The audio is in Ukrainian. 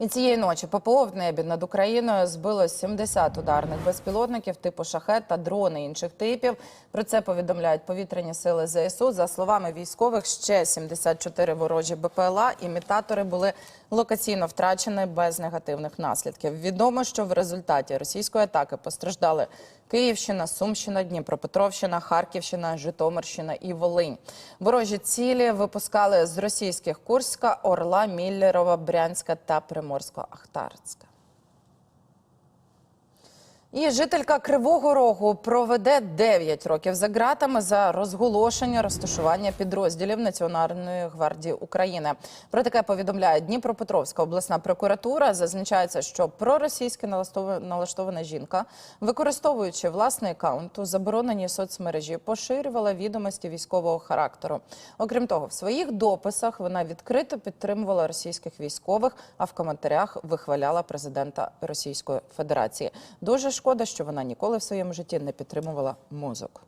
І цієї ночі ППО в небі над Україною збило 70 ударних безпілотників типу шахет та дрони інших типів. Про це повідомляють повітряні сили ЗСУ. За словами військових, ще 74 ворожі БПЛА. Імітатори були локаційно втрачені без негативних наслідків. Відомо, що в результаті російської атаки постраждали Київщина, Сумщина, Дніпропетровщина, Харківщина, Житомирщина і Волинь. Ворожі цілі випускали з російських Курська, Орла, Міллерова, Брянська та Приморсько-Ахтарська. І жителька Кривого Рогу проведе 9 років за ґратами за розголошення розташування підрозділів Національної гвардії України. Про таке повідомляє Дніпропетровська обласна прокуратура. Зазначається, що проросійськи налаштована жінка, використовуючи власний аккаунт у забороненій соцмережі, поширювала відомості військового характеру. Окрім того, в своїх дописах вона відкрито підтримувала російських військових, а в коментарях вихваляла президента Російської Федерації. Дуже шкода, що вона ніколи в своєму житті не підтримувала мозок.